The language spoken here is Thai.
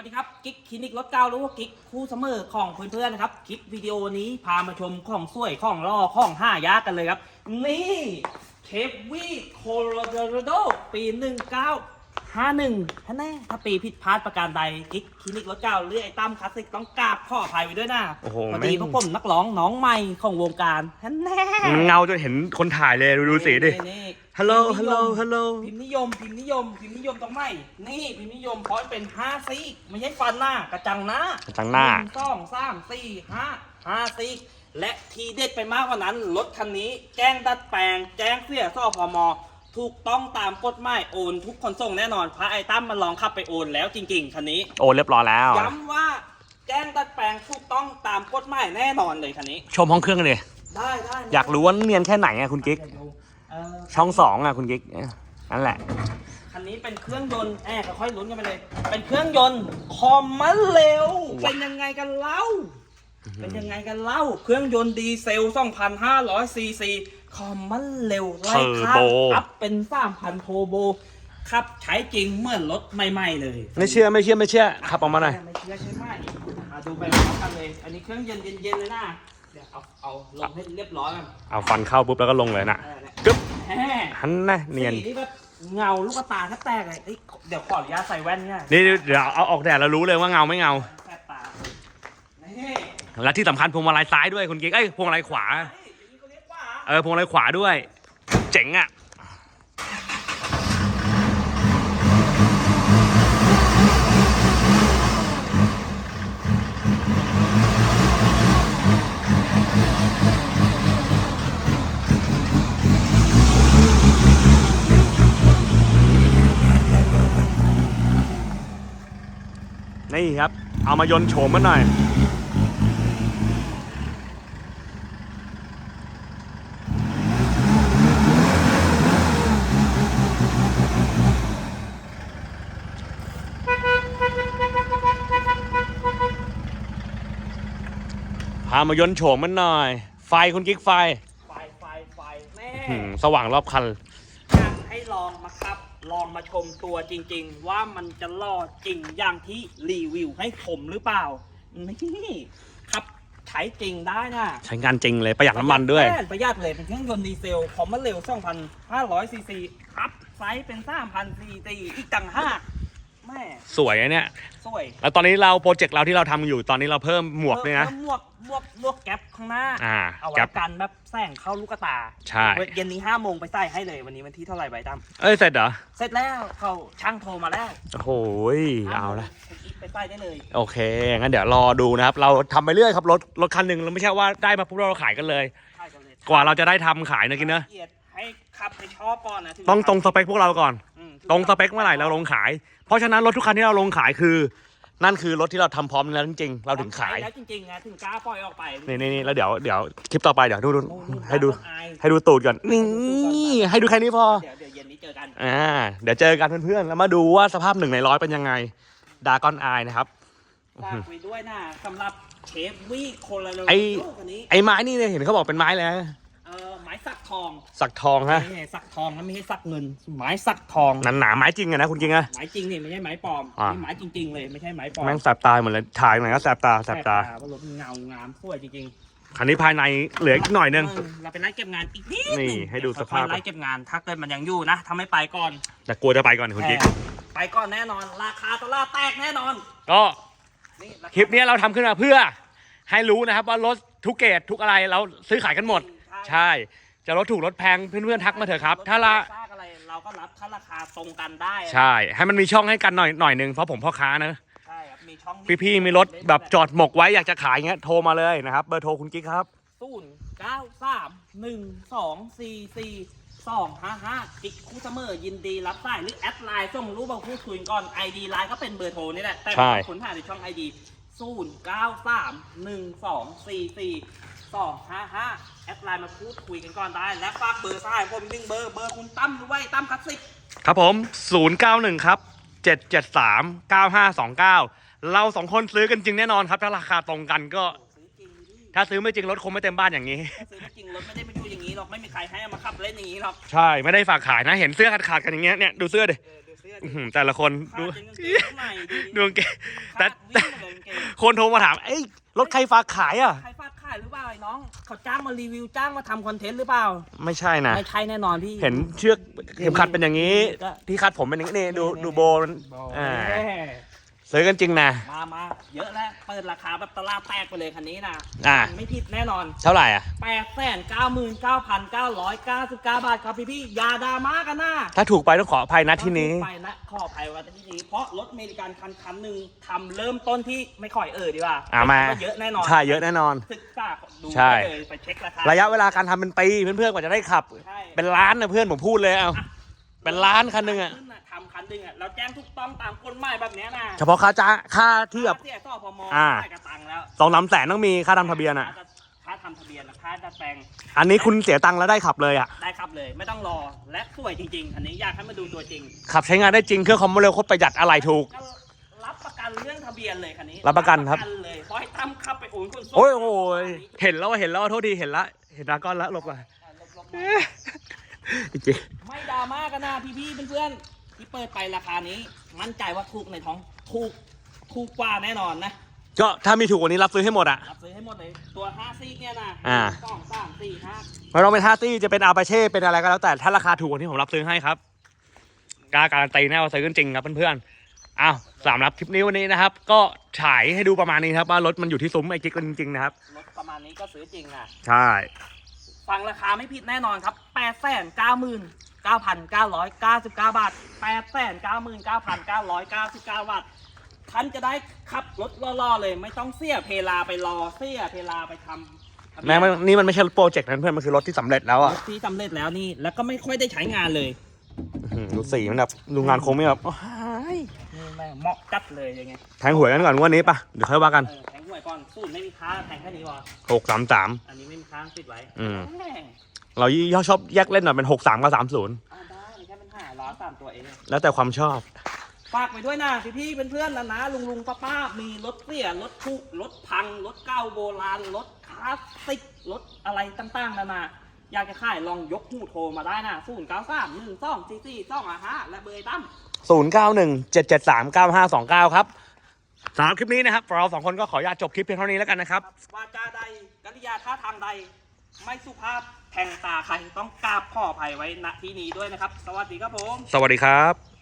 วัสดีครับกิ๊กคลินิกรถเก้าหรือว่ากิ๊กคู่เสมอของเพื่อนๆนะครับคลิปวิดีโอนี้พามาชมของสวยของล่อของห้ายากกันเลยครับ นี่เคฟวีโคโลราโดปีหนึ่งเก้า ห้าหนึ่งท่านแน่ถ้าปีผิดพลาดประการใดกิ๊กคลินิกรถเก้าหรือไอ้ตั้มคลาสสิกต้องกราบขออภัยไว้ด้วยนะโอ้โหพอดีพวกผมนักร้องน้องใหม่ของวงการท่านแน่เงาจนเห็นคนถ่ายเลยดูดูสีดินี่ฮัลโหลพิฮัมลพ์โหลนิยมฮัลโหลพิมพ์นิยมพิมพ์นิยมพิมพ์นิยมตรงไหนนี่พิมพ์นิยมเพราะเป็นห้าซีกไม่ใช่ฟันหน้ากระจังหน้ากระจังหน้านึ่งสองสามสี่ห้าห้าซีกและทีเด็ดไปมากกว่านั้นรถคันนี้แจ้งดัดแปลงแจ้งเสียซ่อพม ถูกต้องตามกฎหมายโอนทุกขนส่งแน่นอนพระไอตั้มมันลองขับไปโอนแล้วจริงๆคันนี้ โอ้เรียบร้อยแล้ว ย้ำว่าแจ้งดัดแปลงถูกต้องตามกฎหมายแน่นอนเลยคันนี้ ชมห้องเครื่องเลยได้ได้อยากรู้ว่าเนียนแค่ไหนอะคุณกิ๊กเออช่องสองอะคุณกิ๊กนั่นแหละ คันนี้เป็นเครื่องยนต์แอบค่อยๆลุ้นกันไปเลย เป็นเครื่องยนต์คอมมันเร็ว เป็นยังไงกันเล่า เป็นยังไงกันเล่า เครื่องยนต์ดีเซล 2,500ซีซี คอมมันเร็วไล่ข้างเทอร์โบอัพเป็น3,000โทโบขับใช้จริงเหมือนรถใหม่ๆเลย ไม่เชื่อไม่เชื่อไม่เชื่อขับออกมาหน่อยไม่เชื่อใช่ไหมมาดูไปพร้อมกันเลยอันนี้เครื่องเย็นเย็นๆเลยนะเดี๋ยวเอาเอาลงให้เรียบร้อยกันเอาฟันเข้าปุ๊บแล้วก็ลงเลยนะเออเนี่ยกึ๊บแฮ่หันนะเนียนสีนี่แบบเงาลูกตาแทบแตกเลยเอ้ยเดี๋ยวขออนุญาตใส่แว่นเนี่ยนี่เดี๋ยวเอาออกแดดแล้วรู้เลยว่าเงาไม่เงาแสบตานี่และที่สำคัญพวงมาลัยซ้ายด้วยคุณกิ๊กเอ้ยพวงมาลัยขวานี่อย่างนี้ เออพวงมาลัยขวาด้วย เจ๋งอะนี่ครับ เอามายนโฉมมันหน่อย พามายนต์โฉมมันหน่อย ไฟคุณกิ๊กไฟ ไฟไฟไฟแม่หืมสว่างรอบคัน อยากให้ลองมาครับ ลองมาชมตัวจริง ๆ ว่ามันจะล่อจริงอย่างที่รีวิวให้ผมหรือเปล่า นี่ครับใช้จริงได้นะใช้งานจริงเลยประหยัดน้ำมันด้วยแน่ประหยัดเลยเป็นเครื่องยนต์ดีเซลคอมมันเร็ว2,500ซีซีอัพไซส์เป็น3,000ซีซีอีกต่างหาก แม่สวยอะเนี่ยสวยแล้วตอนนี้เราโปรเจกต์เราที่เราทำอยู่ตอนนี้เราเพิ่มหมวกด้วยนะเพิ่มหมวกหมวกหมวกแก๊ปข้างหน้า อ่าเอาไว้แก๊ปกันแบบแสงเข้าลูกตาใช่ เย็นนี้ห้าโมงไปใส่ให้เลยวันนี้วันที่เท่าไหร่ใบดเอ้ยเสร็จเหรอำเสร็จแล้วเขาช่างโทรมาแล้วโอ้โหยเอาละคุณกิ๊กไปใส่ได้เลย โอเค งั้นเดี๋ยวรอดูนะครับ เราทำไปเรื่อยครับ รถ รถคันหนึ่งเราไม่ใช่ว่าได้มาปุ๊บเราขายกันเลย ใช่กันเลยกว่าเราจะได้ทำขายนะกินเนอะละเอียดให้ขับไปชอบก่อนนะต้องตรงสเปคพวกเราก่อนอืมตรงสเปคเมื่อไหร่เราลงขาย เพราะฉะนั้นรถทุกคันที่เราลงขายคือ นั่นคือรถที่เราทำพร้อมแล้วจริงๆเราถึงขาย แล้วจริงๆนะถึงกล้าปล่อยออกไปนี่นี่นี่แล้วเดี๋ยวเดี๋ยวคลิปต่อไปเดี๋ยวดูดูโอ้ยให้ดู อายให้ดูตูดก่อนนี่ให้ดูแค่นี้พอ เดี๋ยวเดี๋ยวเย็นนี้เจอกัน อ่าเดี๋ยวเจอกันเพื่อนๆ แล้วมาดูว่าสภาพหนึ่งในร้อยเป็นยังไงดากอนอายนะครับ ฝากไว้ด้วยนะสำหรับเชฟวี่โคลาโลไอ้คันนี้ ไอ้ไม้นี่เนี่ยเห็นเขาบอกเป็นไม้แล้วเออไม้ สักทองสักทองฮะไม่ใช่สักทองนะไม่ใช่สักเงิน ไม้สักทองหนาหนาๆไม้จริงอะนะคุณจริงอะ ไม้จริงนี่ไม่ใช่ไม้ปลอมอ่า นี่ไม้จริง ๆ เลยไม่ใช่ไม้ปลอมแม่งแสบตาเหมือนเลยถ่ายหน่อยก็แสบตาแสบตาเพราะรถเงางามสวยจริงคันนี้ภายในเหลืออีกหน่อยนึง เออเราไปไล่เก็บงานอีกนิดนี่งให้ดูสภาพค่อยๆไล่เก็บงานถ้าเกิดมันยังอยู่นะถ้าไม่ไปก่อนแต่กลัวจะไปก่อนคุณกิ๊กแหมไปก่อนแน่นอน ราคาตลาดแตกแน่นอนก็นี่าาคลิปนี้เราทำขึ้นมาเพื่อ ให้รู้นะครับว่ารถทุกเกรดทุกอะไรเราซื้อขายกันหมด ใช่ จะรถถูกรถแพงเพื่อนๆทักมาเถอะครับ ถ้าละซากอะไรเราก็รับถ้าราคาตรงกันได้อะใช่ ให้มันมีช่องให้กันหน่อยหน่อยนึงเพราะผมพ่อค้านะใช่ครับมีช่องพี่ๆมีรถแบบจอดหมกไว้อยากจะขายเงี้ยโทรมาเลยนะครับเบอร์โทรคุณกิ๊กครับศูนย์เก้าสามหนึ่งสองสี่สี่สองห้าห้ากิ๊กคู่เสมอยินดีรับสายหรือแอดไลน์ส่งรูปมาพูดคุยก่อนไอดีไลน์ก็เป็นเบอร์โทรนี่แหละแต่ใช่คุณผ่านในช่องไอดีศูนย์เก้าสามหนึ่งสองสี่สี่ สองห้าห้าแอดไลน์มาพูดคุยกันก่อนได้ และฝากเบอร์สายผมหนึ่งเบอร์ เบอร์คุณตั้มด้วยตั้มคลาสสิก ครับผม 091 ครับ 773 9529 เราสองคนซื้อกันจริงแน่นอนครับ ถ้าราคาตรงกันก็ ซื้อจริงดิถ้าซื้อไม่จริงรถคงไม่เต็มบ้านอย่างนี้ ถ้าซื้อไม่จริงรถไม่ได้มาดูอย่างนี้หรอก ไม่มีใครให้เอามาขับเล่นอย่างนี้หรอกใช่ ไม่ได้ฝากขายนะ เห็นเสื้อขาดขาดๆกันอย่างเงี้ย เนี่ย ดูเสื้อดิเออดูเสื้ออื้อหือแต่ละคนดูขาดยังกางเกงข้างในดูดิดูกางเกงแต่ขาดแต่วิ่งเลยกางเกงคนโทรมาถาม เอ้ย รถใครฝากขายอะ ใครฝากขายหรือเปล่าไอ้น้องเขาจ้างมารีวิวจ้างมาทำคอนเทนต์หรือเปล่าไม่ใช่นะ ไม่ใช่แน่นอนพี่ เห็นเชือกเข็มขัดเป็นอย่างนี้ ก็ ที่คัดผมเป็นอย่างนี้นี่ดูดูโบมันอ่าแม่ซื้อกันจริงนะ มามาเยอะแล้ว เปิดราคาแบบตลาดแตกไปเลยคันนี้นะอ่า ไม่ผิดแน่นอนเท่าไหร่อะ8 9 9 9 9 9 9บาทครับพี่พี่ๆอยาดราม่ากันนะถ้าถูกไปต้องขออภัยนะที่นี้ ไปนะขออภัยว่าที่นี้ เพราะรถอเมริกันคันคันหนึ่งทำเริ่มต้นที่ไม่ค่อยเออดีกว่าอ่ามาเยอะแน่นอนใช่เยอะแน่นอน ศึกษาดูใช่ ได้เลยไปเช็คราคาระยะเวลาการทำเป็นปีเพื่อนๆกว่าจะได้ขับ ใช่ เป็นล้านนะเพื่อนผมพูดเลยเอา เป็นล้านคันหนึ่งอะขึ้ทำคันหนึ่งอะเราแจ้งถูกต้องตามกฎหมายแบบเนี้ยนะเฉพาะค่าจ้างค่าที่แบบค่าเสียสอพมอ่า ได้กระตังแล้วสองสามแสนต้องมีค่าทำทะเบียนอะ ค่าทำทะเบียนและค่าดัดแปลงอันนี้คุณเสียตังค์แล้วได้ขับเลยอะ ได้ครับเลย ไม่ต้องรอและสวยจริง ๆ อันนี้อยากให้มาดูตัวจริงขับใช้งานได้จริงเครื่องคอมโบเร็วโคตรประหยัดอะไรถูก ก็รับประกันเรื่องทะเบียนเลยคันนี้รับประกันครับ เลยเพราะให้ตั้มขับไปโอนคนส่งโอ้ยโอ้ยเห็นแล้วเห็นแล้วโทษทีเห็นละ เห็นดราก้อนแล้วหลบก่อนลบๆมา จริงไม่ดราม่ากันนะพี่ๆเพื่อนๆที่เปิดไปราคานี้ มั่นใจว่าถูกในท้องถูกถูกกว่าแน่นอนนะก็ถ้ามีถูกกว่านี้รับซื้อให้หมดอะ รับซื้อให้หมดเลยตัว5ซีกเนี่ยนะอ่า สองสามสี่ห้าไม่ต้องเป็นฮาร์ตี้จะเป็นอาปาเช่เป็นอะไรก็แล้วแต่ถ้าราคาถูกกว่านี้ผมรับซื้อให้ครับกล้าการันตีแน่ว่าซื้อกันจริงครับเพื่อนๆอ้าวสำหรับคลิปนี้วันนี้นะครับ ก็ฉายให้ดูประมาณนี้ครับว่ารถมันอยู่ที่ซุ้มไอจิกจริงๆนะครับรถประมาณนี้ก็ซื้อจริงนะใช่ ฟังราคาไม่ผิดแน่นอนครับ 8 9 9 9 9 9บาท8 9 9 9 9 9บาทท่านจะได้ขับรถล่อๆเลย ไม่ต้องเสียเพลาไปรอเสียเพลาไปทำทะเบียนแม้มันนี่มันไม่ใช่รถโปรเจกต์นั้นเพื่อนมันคือรถที่สำเร็จแล้วรอะถที่สำเร็จแล้วนี่ แล้วก็ไม่ค่อยได้ใช้งานเลยอื้อหือดูสีมันแบบดูงานคงไม่แบบโอ้ยนี่แม่งเหมาะจัดเลยยังไงแทงหวยกันก่อนงวันนี้ปะเดี๋ยวค่อยว่ากันเออแทงหวยก่อนสูตรไม่มีค้าแทงแค่นี้พอหกสามสามอันนี้ไม่มีค้างปิดไว้อืม แม่ง เราย่อชอบแยกเล่นหน่อยเป็นหกสามกับสามศูนย์อ่าได้แค่เป็นห้าร้อยสามตัวเอง แล้วแต่ความชอบ ฝากไปด้วยนะพี่พี่ๆเพื่อนๆนะนะลุงลุงป้าป้าๆมีรถเสียรถผุรถพัง รถเก่าโบราณรถคลาสสิกรถอะไรต่างๆนานาอยากจะขายลองยกหูโทรมาได้นะศูนย์เก้าสามหนึ่งสองสี่สี่สองห้าและเบอร์ไอ้ตั้ม 0 9 1 7 7 3 9 5 2 9 ครับสำหรับคลิปนี้นะครับ เราสองคนก็ขออนุญาตจบคลิปเพียงเท่านี้แล้วกันนะครับ วาจาใดกริยาท่าทางใด ไม่สุภาพ แทงตาใครต้องกราบขออภัยไว้ณที่นี้ด้วยนะครับ สวัสดีครับผม สวัสดีครับ